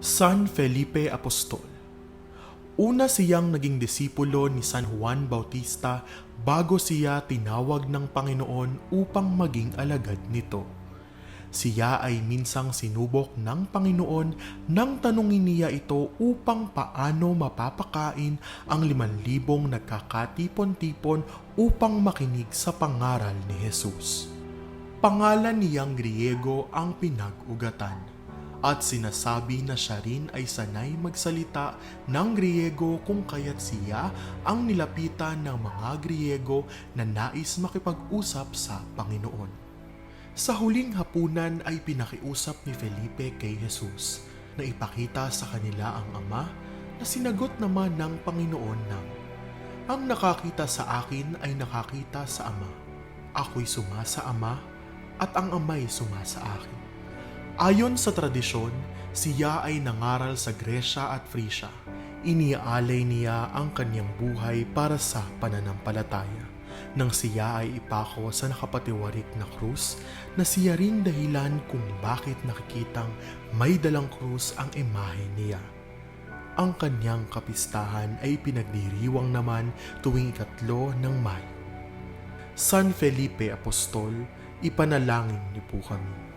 San Felipe Apostol Una siyang naging disipulo ni San Juan Bautista bago siya tinawag ng Panginoon upang maging alagad nito. Siya ay minsang sinubok ng Panginoon nang tanungin niya ito upang paano mapapakain ang liman libong nagkakatipon-tipon upang makinig sa pangaral ni Jesus. Pangalan niyang Griego ang pinag-ugatan at sinasabi na siya rin ay sanay magsalita ng Griego kung kaya't siya ang nilapitan ng mga Griego na nais makipag-usap sa Panginoon. Sa huling hapunan ay pinakiusap ni Felipe kay Jesus na ipakita sa kanila ang Ama na sinagot naman ng Panginoon ng Ang nakakita sa akin ay nakakita sa Ama. Ako'y suma sa Ama at ang Ama'y suma sa akin. Ayon sa tradisyon, siya ay nangaral sa Gresya at Frisia. Iniaalay niya ang kanyang buhay para sa pananampalataya. Nang siya ay ipako sa nakapatiwarik na krus na siya rin dahilan kung bakit nakikitang may dalang krus ang imahe niya. Ang kanyang kapistahan ay pinagdiriwang naman tuwing ikatlo ng Mayo. San Felipe Apostol, ipanalangin niyo po kami.